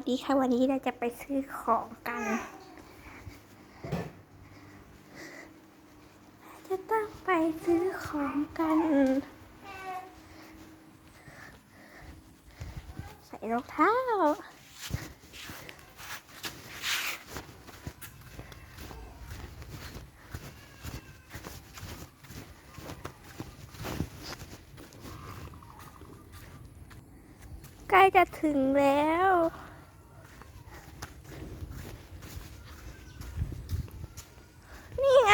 สดีค่ะวันนี้เราจะไปซื้อของกัน จะต้องไปซื้อของกัน ใส่รองเท้า ใกล้จะถึงแล้ว นี่ไง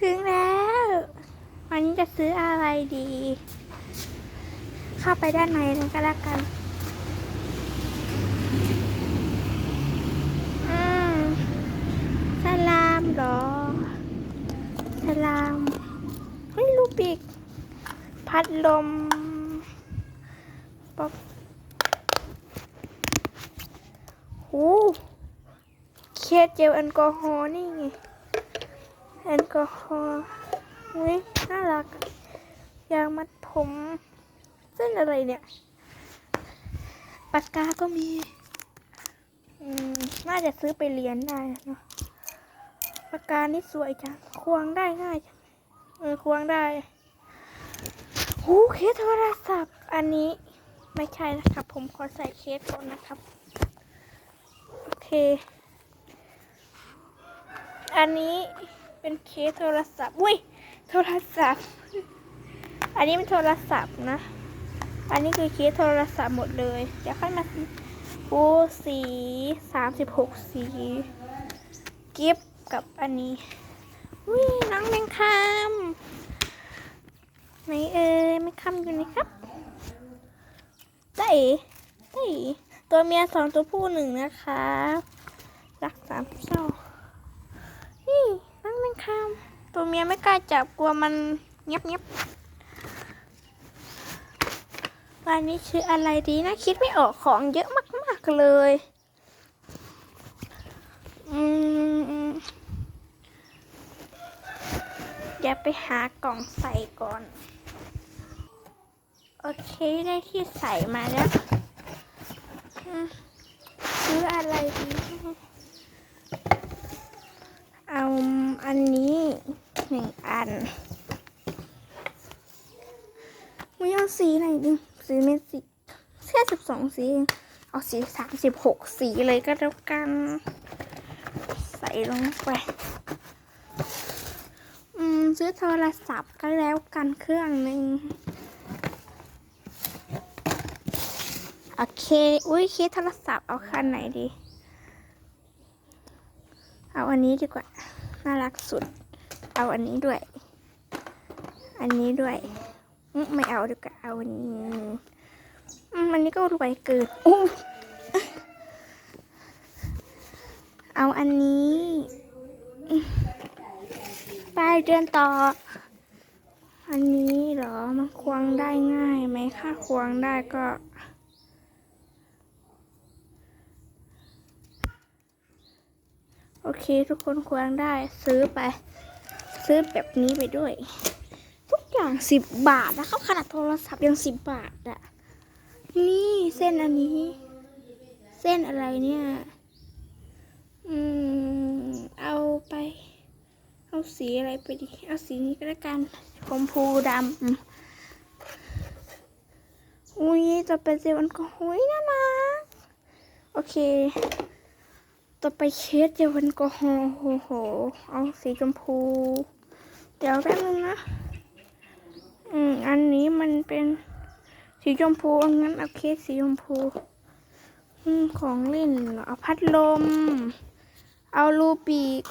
ถึงแล้ว วันนี้ จะซื้ออะไรดี เข้าไปด้านในเลยก็แล้วกันอืมสลามเหรอ สลามเฮ้ยลูกบิก พัดลมป๊อปหูเคสเจลแอลกอฮอล์นี่ไงแอลกอฮอล์อุ้ย น่ารัก ยางมัดผม เส้นอะไรเนี่ย ปากกาก็มี อืม น่าจะซื้อไปเรียนได้เนอะปากกานี่สวยจัง ควงได้ง่ายจัง เออ ควงได้ หูเคสโทรศัพท์ อันนี้ไม่ใช่นะครับ ผมขอใส่เคสก่อนนะครับ โอเค อันนี้เป็นเคสโทรศัพท์ อุ้ย โทรศัพท์ อันนี้เป็นโทรศัพท์นะ อันนี้คือเคสโทรศัพท์หมดเลยเดี๋ยวค่อยมาโอ้สีสามสิบหกสีกิฟต์กับอันนี้อุ้ยน้องแมงคามไหนเอ่ยแมงคามอยู่ไหนครับไต้ไต้ตัวเมียสองตัวผู้หนึ่งนะคะรักสามเศร้านี่นั่งแมงคาม ตัวเมียไม่กล้าจับกลัวมันเงียบเงียบวันนี้ชื่ออะไรดีนะ คิดไม่ออกของเยอะมาก ๆ เลยอืมเดี๋ยวไปหากล่องใส่ก่อน โอเคได้ที่ใส่มาแล้วอืมซื้ออะไรดี เอาอันนี้ หนึ่งอันม่เอาสีไหนดีสีเมสิแค่สิบสองสีเองเอาสีสามสิบหกสีเลยก็แล้วกัน ใส่ลงไป อืม ซื้อโทรศัพท์ก็แล้วกันเครื่องหนึ่งโอเค อุ้ยเคสโทรศัพท์เอาคันไหนดี เอาอันนี้ดีกว่า น่ารักสุด เอาอันนี้ด้วย อันนี้ด้วย ไม่เอาดีกว่าเอาอันนี้อันนี้ก็รวยเกินอู้เอาอันนี้ไปเดินต่อ อันนี้เหรอ มันควงได้ง่ายไหมถ้าควงได้ก็โอเค ทุกคนควรได้ซื้อไป ซื้อแบบนี้ไปด้วย ทุกอย่างสิบบาทนะครับขนาดโทรศัพท์ยังสิบบาทอะนี่เส้นอันนี้ เส้นอะไรเนี่ย อืม เอาไป เอาสีอะไรไปดี เอาสีนี้ก็แล้วกันชมพูดำอุ้ยจะเป็นเซลล์แอลกอฮอล์น่ารักโอเค ต่อไปเคสเจลแอลกอฮอล์โอ้โห เอาสีชมพู เดี๋ยวแป๊บนึงนะ อืม อันนี้มันเป็นสีชมพูงั้นเอาเคสสีชมพู อืม ของเล่นเหรอเอาพัดลม เอาลูปีก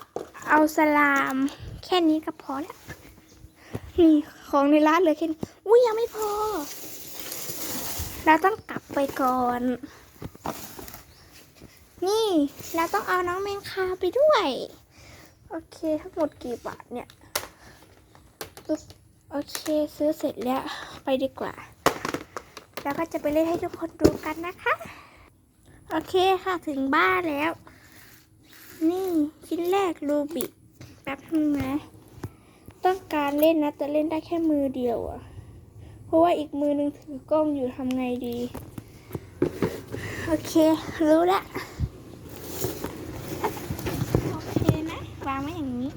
เอาสลาม แค่นี้ก็พอแล้ว นี่ของในร้านเหลยแค่นี้อุ้ยยังไม่พอ เราต้องกลับไปก่อน นี่ เราต้องเอาน้องแมงคาไปด้วย โอเค ทั้งหมดกี่บาทเนี่ย ปึ๊บโอเคซื้อเสร็จแล้วไปดีกว่า แล้วก็จะไปเล่นให้ทุกคนดูกันนะคะ โอเคค่ะถึงบ้านแล้ว นี่ชิ้นแรกรูบิกแป๊บนึงนะต้องการเล่นนะแต่เล่นได้แค่มือเดียวอะเพราะว่าอีกมือนึงถือกล้องอยู่ทำไงดี โอเค รู้ละโอเคนะวางไว้อย่างนี้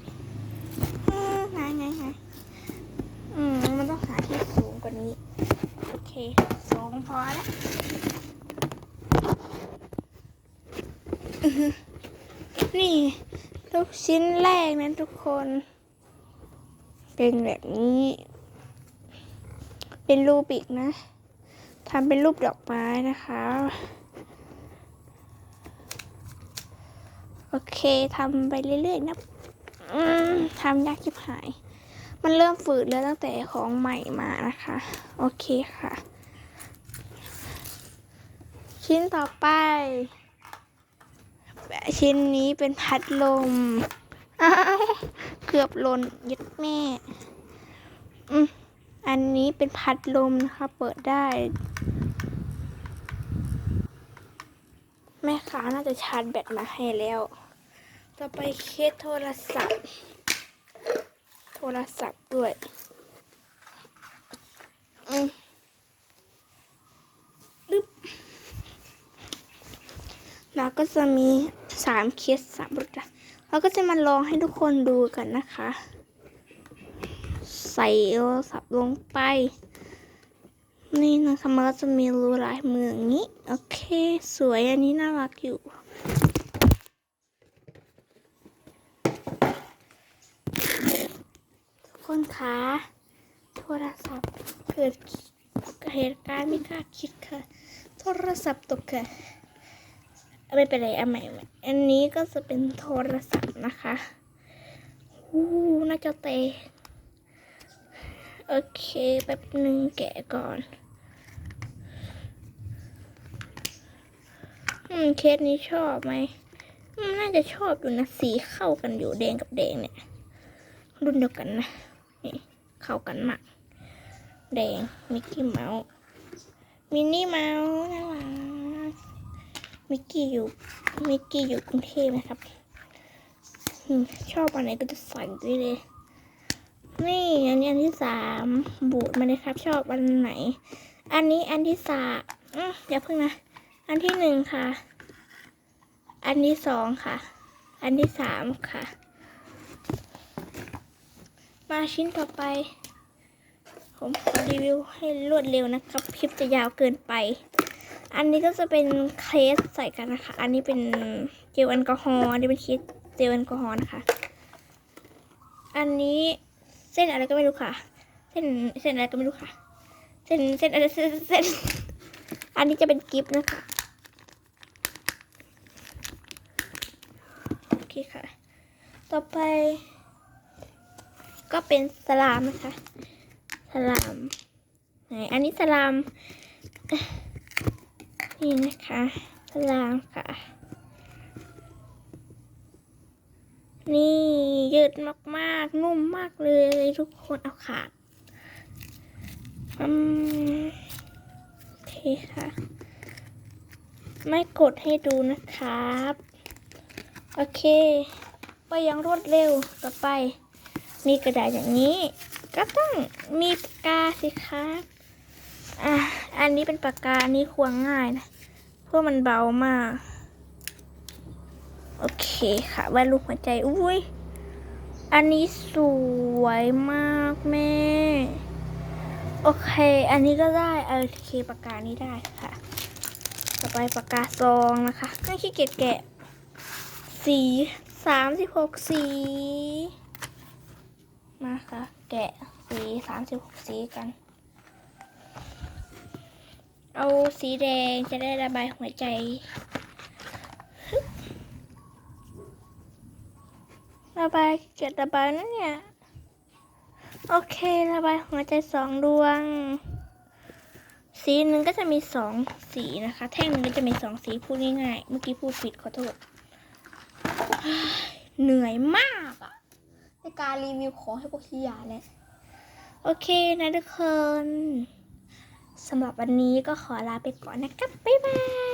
อืมไงไงไงอืมมันต้องหา ที่สูงกว่านี้ โอเค สูงพอแล้วนี่ลูกชิ้นแรกนะทุกคน เป็นแบบนี้ เป็นรูปอีกนะทำเป็นรูปดอกไม้นะคะ โอเคทำไปเรื่อยๆนะทำยากชิบหาย มันเริ่มฝืดแล้วตั้งแต่ของใหม่มานะคะ โอเคค่ะ ชิ้นต่อไป ชิ้นนี้เป็นพัดลม อ้าวเกือบหล่นยึดแม่ อืมอันนี้เป็นพัดลมนะคะ เปิดได้ แม่ค้าน่าจะชาร์จแบตมาให้แล้ว ต่อไปเคสโทรศัพท์ รศัพท์ด้วยอืมอึ๊บแล้วก็จะมีสามเคสสามบทเราก็จะมาลองให้ทุกคนดูกันนะคะ ใส่โทรศัพท์ลงไป นี่นะคะมันก็จะมีรูลายมืออย่างนี้ โอเค สวยอันนี้น่ารักอยู่ ทุก คนคะโทรศัพท์เกิดเหตุการณ์ไม่คาดคิดค่ะ โทรศัพท์ตกค่ะไม่เป็นไรอาใหม่เอาใหม่อันนี้ก็จะเป็นโทรศัพท์นะคะอู้น่าจะเตะโอเคแป๊บหนึ่งแกะก่อนอืมเคสนี้ชอบไหมอืมน่าจะชอบอยู่นะสีเข้ากันอยู่แดงกับแดงเนี่ย รุ่นเดียวกันนะ เข้ากันมาก แดงมิกกี้เมาส์มินนี่เมาส์น่ารักมิกกี้อยู่มิกกี้อยู่กรุงเทพนะครับชอบอันไหนก็จะใส่ด้วยเลย นี่อันนี้อันที่สามบูดมาเลยครับ ชอบอันไหน อันนี้อันที่สามอืมอย่าเพิ่งนะ อันที่หนึ่งค่ะ อันที่สองค่ะ อันที่สามค่ะ มาชิ้นต่อไป ผมขอรีวิวให้รวดเร็วนะครับ คลิปจะยาวเกินไป อันนี้ก็จะเป็นเคสใส่กันนะคะ อันนี้เป็นเจลแอลกอฮอล์อันนี้เป็นเคสเจลแอลกอฮอล์นะคะ อันนี้เส้นอะไรก็ไม่รู้ค่ะ เส้นเส้นอะไรก็ไม่รู้ค่ะ เส้นเส้นอะไรเส้นเส้น อันนี้จะเป็นกิฟต์นะคะโอเคค่ะ ต่อไป ก็เป็นสลามนะคะ สลาม ไหน อันนี้สลาม นี่นะคะ สลามค่ะ นี่ยืดมากๆ นุ่มมากเลยทุกคนเอาขาดอืมโอเคค่ะ ไม่กดให้ดูนะครับ โอเค ไปยังรวดเร็วต่อไป มีกระดาษอย่างนี้ ก็ต้องมีปากกาสิครับอะอันนี้เป็นปากกาอันนี้ควงง่ายนะเพราะมันเบามาก โอเคค่ะวาดรูปหัวใจอุ้ยอันนี้สวยมากแม่โอเค อันนี้ก็ได้โอเคปากกานี้ได้ค่ะ ต่อไปปากกาซองนะคะไม่ขี้เกียจแกะ สีสามสิบหกสี มาค่ะ แกะสีสามสิบหกสีกัน เอาสีแดงจะได้ระบายหัวใจ ระบายเกียระบายนะเนี่ย โอเค ระบายหัวใจสองดวง สีหนึ่งก็จะมีสองสีนะคะ แท่งหนึ่งก็จะมีสองสีพูดง่ายๆ เมื่อกี้พูดผิดขอโทษ เหนื่อยมาก ในการรีวิวของให้พวกที่ยาเนี่ยโอเคนะทุกคนสำหรับวันนี้ก็ขอลาไปก่อนนะครับ บ๊ายบาย